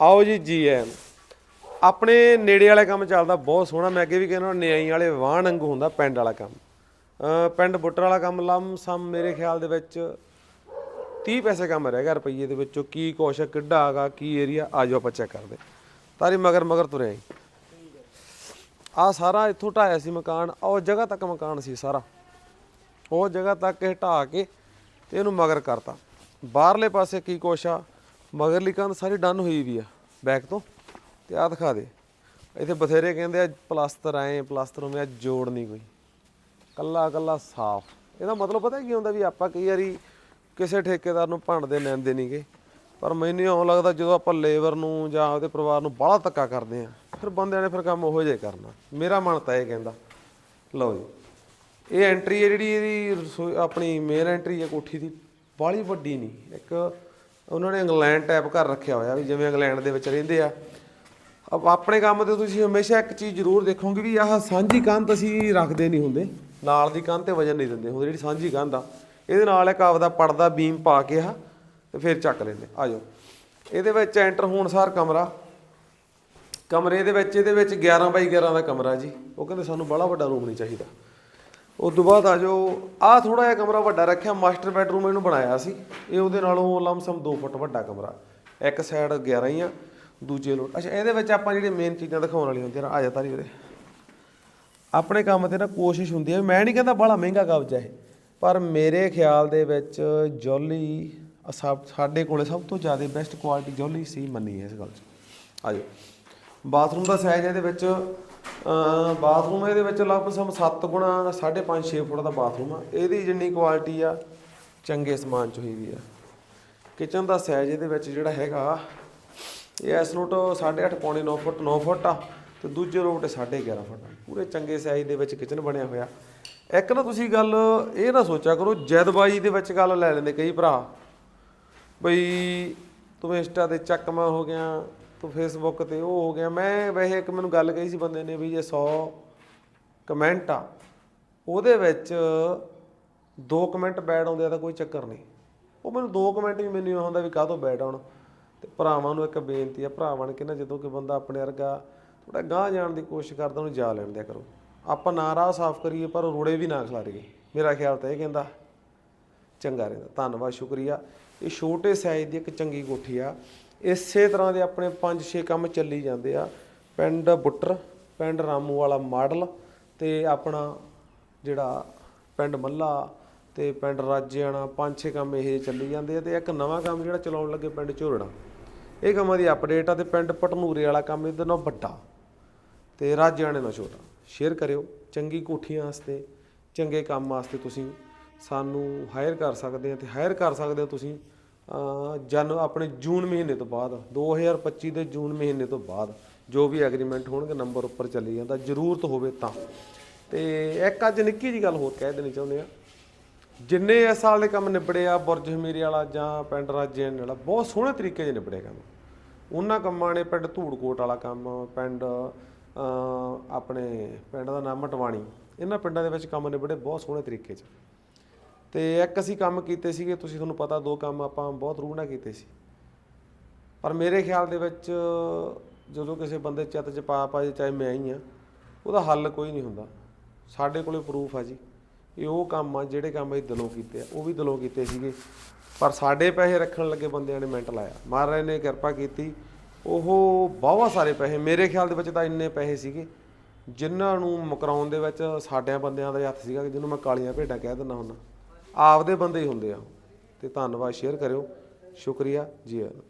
ਆਓ ਜੀ ਜੀ ਐਨ ਆਪਣੇ ਨੇੜੇ ਵਾਲਾ ਕੰਮ ਚੱਲਦਾ ਬਹੁਤ ਸੋਹਣਾ ਮੈਂ ਅੱਗੇ ਵੀ ਕਹਿੰਦਾ ਨਿਆਈ ਵਾਲੇ ਵਾਹਣ ਵਾਂਗੂ ਹੁੰਦਾ ਪਿੰਡ ਵਾਲਾ ਕੰਮ। ਪਿੰਡ ਬੁੱਟਰ ਵਾਲਾ ਕੰਮ ਲੰਮ ਸਮ ਮੇਰੇ ਖਿਆਲ ਦੇ ਵਿੱਚ 30 ਪੈਸੇ ਕੰਮ ਰਹਿ ਗਿਆ ਰੁਪਈਏ ਦੇ ਵਿੱਚੋਂ ਕੀ ਕੁਛ ਆ, ਕਿੱਡਾ ਹੈਗਾ ਕੀ ਏਰੀਆ ਆਜੋ ਆਪਾਂ ਚੈੱਕ ਕਰਦੇ। ਤਾਰੀ ਮਗਰ ਮਗਰ ਤੁਰਿਆ ਆ। ਸਾਰਾ ਇੱਥੋਂ ਢਾਇਆ ਸੀ ਮਕਾਨ ਉਹ ਜਗ੍ਹਾ ਤੱਕ ਮਕਾਨ ਸੀ ਸਾਰਾ। ਉਹ ਜਗ੍ਹਾ ਤੱਕ ਹਟਾ ਕੇ ਤੇ ਇਹਨੂੰ ਮਗਰ ਕਰਤਾ। ਬਾਹਰਲੇ ਪਾਸੇ ਕੀ ਕੁਛ ਆ ਮਗਰਲੀ ਕੰਧ ਸਾਰੀ ਡਨ ਹੋਈ ਵੀ ਆ, ਬੈਕ ਤੋਂ। ਤੇ ਆ ਦਿਖਾ ਦੇ। ਇੱਥੇ ਬਥੇਰੇ ਕਹਿੰਦੇ ਆ ਪਲਾਸਟਰ ਆਏ ਪਲਾਸਟਰ ਉਵੇਂ ਆ, ਜੋੜ ਨਹੀਂ ਕੋਈ। ਕੱਲਾ ਕੱਲਾ ਸਾਫ਼। ਇਹਦਾ ਮਤਲਬ ਪਤਾ ਕੀ ਹੁੰਦਾ ਵੀ ਆਪਾਂ ਕਈ ਵਾਰੀ ਕਿਸੇ ਠੇਕੇਦਾਰ ਨੂੰ ਭੰਡਦੇ ਲੈਂਦੇ ਨਹੀਂਗੇ ਪਰ ਮੈਨੂੰ ਇਉਂ ਲੱਗਦਾ ਜਦੋਂ ਆਪਾਂ ਲੇਬਰ ਨੂੰ ਜਾਂ ਉਹਦੇ ਪਰਿਵਾਰ ਨੂੰ ਬਾਹਲਾ ਧੱਕਾ ਕਰਦੇ ਆ, ਫਿਰ ਬੰਦਿਆਂ ਨੇ ਫਿਰ ਕੰਮ ਉਹੋ ਜਿਹਾ ਕਰਨਾ। ਮੇਰਾ ਮਨ ਤਾਂ ਇਹ ਕਹਿੰਦਾ। ਲਓ ਜੀ। ਇਹ ਐਂਟਰੀ ਹੈ ਜਿਹੜੀ ਇਹਦੀ ਰਸੋਈ, ਆਪਣੀ ਮੇਨ ਐਂਟਰੀ ਹੈ ਕੋਠੀ ਦੀ, ਬਾਹਲੀ ਵੱਡੀ ਨਹੀਂ। ਇੱਕ ਉਹਨਾਂ ਨੇ ਇੰਗਲੈਂਡ ਟਾਈਪ ਘਰ ਰੱਖਿਆ ਹੋਇਆ ਵੀ ਜਿਵੇਂ ਇੰਗਲੈਂਡ ਦੇ ਵਿੱਚ ਰਹਿੰਦੇ ਆ। ਆਪਣੇ ਕੰਮ ਤੇ ਤੁਸੀਂ ਹਮੇਸ਼ਾ ਇੱਕ ਚੀਜ਼ ਜ਼ਰੂਰ ਦੇਖੋਗੇ ਵੀ ਆਹ ਸਾਂਝੀ ਕੰਧ ਅਸੀਂ ਰੱਖਦੇ ਨਹੀਂ ਹੁੰਦੇ। ਨਾਲ ਦੀ ਕੰਧ ਤੇ ਵਜਨ ਨਹੀਂ ਦਿੰਦੇ ਹੁੰਦੇ, ਜਿਹੜੀ ਸਾਂਝੀ ਕੰਧ ਆ। ਇਹਦੇ ਨਾਲ ਇੱਕ ਆਪਦਾ ਪਰਦਾ ਬੀਮ ਪਾ ਕੇ ਆ ਤੇ ਫਿਰ ਚੱਕ ਲੈਂਦੇ ਆ। ਜਾਓ। ਇਹਦੇ ਵਿੱਚ ਐਂਟਰ ਹੋਣ ਸਾਰ ਕਮਰਾ। ਕਮਰੇ ਦੇ ਵਿੱਚ, ਇਹਦੇ ਵਿੱਚ 11 ਬਾਈ 11 ਦਾ ਕਮਰਾ ਜੀ। ਉਹ ਕਹਿੰਦੇ ਸਾਨੂੰ ਬੜਾ ਵੱਡਾ ਰੂਮ ਨਹੀਂ ਚਾਹੀਦਾ। ਉਸ ਤੋਂ ਬਾਅਦ ਆ ਜਾਓ। ਆ ਥੋੜਾ ਜਿਹਾ ਕਮਰਾ ਵੱਡਾ ਰੱਖਿਆ, ਮਾਸਟਰ ਬੈਡਰੂਮ ਇਹਨੂੰ ਬਣਾਇਆ ਸੀ। ਇਹ ਉਹਦੇ ਨਾਲੋਂ ਲਮਸਮ 2 ਫੁੱਟ ਵੱਡਾ ਕਮਰਾ। ਇੱਕ ਸਾਈਡ 11 ਹੀ ਆ, ਦੂਜੇ ਲੋਟ। ਅੱਛਾ, ਇਹਦੇ ਵਿੱਚ ਆਪਾਂ ਜਿਹੜੀਆਂ ਮੇਨ ਚੀਜ਼ਾਂ ਦਿਖਾਉਣ ਵਾਲੀਆਂ ਹੁੰਦੀਆਂ ਆ ਜਾ ਤਾਰੀ ਉਹਦੇ ਆਪਣੇ ਕੰਮ ਤੇ ਨਾ ਕੋਸ਼ਿਸ਼ ਹੁੰਦੀ ਹੈ ਮੈਂ ਨਹੀਂ ਕਹਿੰਦਾ ਬੜਾ ਮਹਿੰਗਾ ਕਬਜ਼ਾ ਇਹ, ਪਰ ਮੇਰੇ ਖਿਆਲ ਦੇ ਵਿੱਚ ਜੌਲੀ ਅ ਸਾਡੇ ਕੋਲੇ ਸਭ ਤੋਂ ਜ਼ਿਆਦਾ ਬੈਸਟ ਕੁਆਲਿਟੀ ਜੌਲੀ ਸੀ ਮੰਨੀ ਹੈ ਇਸ ਗੱਲ 'ਚ। ਆ ਜਾਓ। ਬਾਥਰੂਮ ਦਾ ਸਾਈਜ਼ ਇਹਦੇ ਵਿੱਚ ਬਾਥਰੂਮ ਇਹਦੇ ਵਿੱਚ ਲਗਭਗ 7 ਗੁਣਾ 5.5 6 ਫੁੱਟ ਦਾ ਬਾਥਰੂਮ ਆ। ਇਹਦੀ ਜਿੰਨੀ ਕੁਆਲਿਟੀ ਆ, ਚੰਗੇ ਸਮਾਨ ਚ ਹੋਈ ਵੀ ਆ। ਕਿਚਨ ਦਾ ਸਾਈਜ਼ ਇਹਦੇ ਵਿੱਚ ਜਿਹੜਾ ਹੈਗਾ, ਇਹ ਇਸ ਨੋਟ 8.5 ਪੌਣੇ 9 ਫੁੱਟ 9 ਫੁੱਟ ਆ ਤੇ ਦੂਜੇ ਰੋਟ 11.5 ਫੁੱਟ ਆ। ਪੂਰੇ ਚੰਗੇ ਸਾਈਜ਼ ਦੇ ਵਿੱਚ ਕਿਚਨ ਬਣਿਆ ਹੋਇਆ। ਇੱਕ ਨਾ ਤੁਸੀਂ ਗੱਲ ਇਹ ਨਾ ਸੋਚਿਆ ਕਰੋ, ਜੈਦਬਾਜੀ ਦੇ ਵਿੱਚ ਗੱਲ ਲੈ ਲੈਂਦੇ ਕਈ ਭਰਾ। ਬਈ ਤੂੰ ਇੰਸਟਾ ਤੇ ਚੱਕਮਾ ਹੋ ਗਿਆ ਤੂੰ ਫੇਸਬੁੱਕ ਤੇ ਉਹ ਹੋ ਗਿਆ। ਮੈਂ ਵੈਸੇ ਇੱਕ ਮੈਨੂੰ ਗੱਲ ਕਹੀ ਸੀ ਬੰਦੇ ਨੇ ਵੀ ਜੇ 100 ਕਮੈਂਟ ਆ, ਉਹਦੇ ਵਿੱਚ ਦੋ ਕਮੈਂਟ ਬੈਡ ਆਉਂਦੇ ਆ ਤਾਂ ਕੋਈ ਚੱਕਰ ਨਹੀਂ। ਉਹ ਮੈਨੂੰ ਦੋ ਕਮੈਂਟ ਵੀ ਮੈਨੂੰ ਇਹ ਹੁੰਦਾ ਵੀ ਕਾਹ ਤੋਂ ਬੈਡ ਆਉਣ। ਤੇ ਭਰਾਵਾਂ ਨੂੰ ਇੱਕ ਬੇਨਤੀ ਆ ਭਰਾ ਬਣ ਕੇ ਨਾ, ਜਦੋਂ ਕਿ ਬੰਦਾ ਆਪਣੇ ਵਰਗਾ ਥੋੜਾ ਗਾਂਹ ਜਾਣ ਦੀ ਕੋਸ਼ਿਸ਼ ਕਰਦਾ, ਉਹਨੂੰ ਜਾ ਲੈਣ ਦਿਆ ਕਰੋ। ਆਪਾਂ ਨਾ ਰਾਹ ਸਾਫ਼ ਕਰੀਏ, ਪਰ ਰੋੜੇ ਵੀ ਨਾ ਖਿਲਾਰੀਏ। ਮੇਰਾ ਖਿਆਲ ਤਾਂ ਇਹ ਕਹਿੰਦਾ, ਚੰਗਾ ਰਹਿੰਦਾ। ਧੰਨਵਾਦ, ਸ਼ੁਕਰੀਆ। ਇਹ ਛੋਟੇ ਸਾਈਜ਼ ਦੀ ਇੱਕ ਚੰਗੀ ਕੋਠੀ ਆ। ਇਸੇ ਤਰ੍ਹਾਂ ਦੇ ਆਪਣੇ 5-6 ਕੰਮ ਚੱਲੀ ਜਾਂਦੇ ਆ। ਪਿੰਡ ਬੁੱਟਰ, ਪਿੰਡ ਰਾਮੂ ਵਾਲਾ ਮਾਡਲ ਤੇ ਆਪਣਾ ਜਿਹੜਾ ਪਿੰਡ ਮੱਲਾ ਤੇ ਪਿੰਡ ਰਾਜਿਆਣਾ ਪੰਜ ਛੇ ਕੰਮ ਇਹ ਚੱਲੀ ਜਾਂਦੇ ਆ ਤੇ ਇੱਕ ਨਵਾਂ ਕੰਮ ਜਿਹੜਾ ਚਲਾਉਣ ਲੱਗੇ ਪਿੰਡ ਝੋਰੜਾ। ਇਹ ਕੰਮਾਂ ਦੀ ਅਪਡੇਟ ਆ ਤੇ ਪਿੰਡ ਪਟਨੂਰੇ ਵਾਲਾ ਕੰਮ ਇਹਦੇ ਨਾਲ ਵੱਡਾ ਤੇ ਰਾਜਿਆਣੇ ਨਾਲ ਛੋਟਾ। ਸ਼ੇਅਰ ਕਰਿਓ, ਚੰਗੀ ਕੋਠੀਆਂ ਵਾਸਤੇ, ਚੰਗੇ ਕੰਮ ਵਾਸਤੇ ਤੁਸੀਂ ਸਾਨੂੰ ਹਾਇਰ ਕਰ ਸਕਦੇ ਆ ਤੇ ਹਾਇਰ ਕਰ ਸਕਦੇ ਹੋ ਤੁਸੀਂ। ਜਨ ਆਪਣੇ ਜੂਨ ਮਹੀਨੇ ਤੋਂ ਬਾਅਦ 2025 ਦੇ ਜੂਨ ਮਹੀਨੇ ਤੋਂ ਬਾਅਦ ਜੋ ਵੀ ਐਗਰੀਮੈਂਟ ਹੋਣਗੇ ਨੰਬਰ ਉੱਪਰ ਚੱਲੀ ਜਾਂਦਾ, ਜ਼ਰੂਰਤ ਹੋਵੇ ਤਾਂ। ਤੇ ਇੱਕ ਅੱਜ ਨਿੱਕੀ ਜੀ ਗੱਲ ਹੋਰ ਕਹਿ ਦੇਣੀ ਚਾਹੁੰਦੇ ਆ। ਜਿੰਨੇ ਇਸ ਸਾਲ ਦੇ ਕੰਮ ਨਿਬੜੇ ਆ, ਬੁਰਜ ਹਮੀਰੇ ਵਾਲਾ ਜਾਂ ਪਿੰਡ ਰਾਜੇਨ ਵਾਲਾ, ਬਹੁਤ ਸੋਹਣੇ ਤਰੀਕੇ 'ਚ ਨਿਬੜੇ ਕੰਮ। ਉਹਨਾਂ ਕੰਮਾਂ ਨੇ ਪਿੰਡ ਧੂੜਕੋਟ ਵਾਲਾ ਕੰਮ, ਪਿੰਡ ਆਪਣੇ ਪਿੰਡ ਦਾ ਨਾਮ ਮਟਵਾਣੀ, ਇਹਨਾਂ ਪਿੰਡਾਂ ਦੇ ਵਿੱਚ ਕੰਮ ਨਿਬੜੇ ਬਹੁਤ ਸੋਹਣੇ ਤਰੀਕੇ 'ਚ। ਤੇ ਇੱਕ ਅਸੀਂ ਕੰਮ ਕੀਤੇ ਸੀਗੇ, ਤੁਸੀਂ ਤੁਹਾਨੂੰ ਪਤਾ ਦੋ ਕੰਮ ਆਪਾਂ ਬਹੁਤ ਰੂਹ ਨਾਲ ਕੀਤੇ ਸੀ। ਪਰ ਮੇਰੇ ਖਿਆਲ ਦੇ ਵਿੱਚ ਜਦੋਂ ਕਿਸੇ ਬੰਦੇ ਚਿੱਤ 'ਚ ਪਾ ਪਾ ਜੇ, ਚਾਹੇ ਮੈਂ ਹੀ ਆ, ਉਹਦਾ ਹੱਲ ਕੋਈ ਨਹੀਂ ਹੁੰਦਾ। ਸਾਡੇ ਕੋਲੇ ਪ੍ਰੂਫ ਆ ਜੀ ਇਹ ਉਹ ਕੰਮ ਆ, ਜਿਹੜੇ ਕੰਮ ਅਸੀਂ ਦਿਲੋਂ ਕੀਤੇ ਆ, ਉਹ ਵੀ ਦਿਲੋਂ ਕੀਤੇ ਸੀਗੇ। ਪਰ ਸਾਡੇ ਪੈਸੇ ਰੱਖਣ ਲੱਗੇ ਬੰਦਿਆਂ ਨੇ ਮਿੰਟ ਲਾਇਆ। ਮਹਾਰਾਜ ਨੇ ਕਿਰਪਾ ਕੀਤੀ, ਉਹ ਬਹੁਤ ਸਾਰੇ ਪੈਸੇ, ਮੇਰੇ ਖਿਆਲ ਦੇ ਵਿੱਚ ਤਾਂ ਇੰਨੇ ਪੈਸੇ ਸੀਗੇ, ਜਿਨ੍ਹਾਂ ਨੂੰ ਮੁਕਰਾਉਣ ਦੇ ਵਿੱਚ ਸਾਡਿਆਂ ਬੰਦਿਆਂ ਦਾ ਹੱਥ ਸੀਗਾ ਕਿ ਜਿਹਨੂੰ ਮੈਂ ਕਾਲੀਆਂ ਭੇਡਾਂ ਕਹਿ ਦਿੰਦਾ ਹੁੰਦਾ। ਆਪਦੇ ਬੰਦੇ ਹੀ ਹੁੰਦੇ ਆ ਉਹ। ਤੇ ਧੰਨਵਾਦ ਸ਼ੇਅਰ ਕਰਿਓ ਸ਼ੁਕਰੀਆ ਜੀ ਆਇਆਂ ਨੂੰ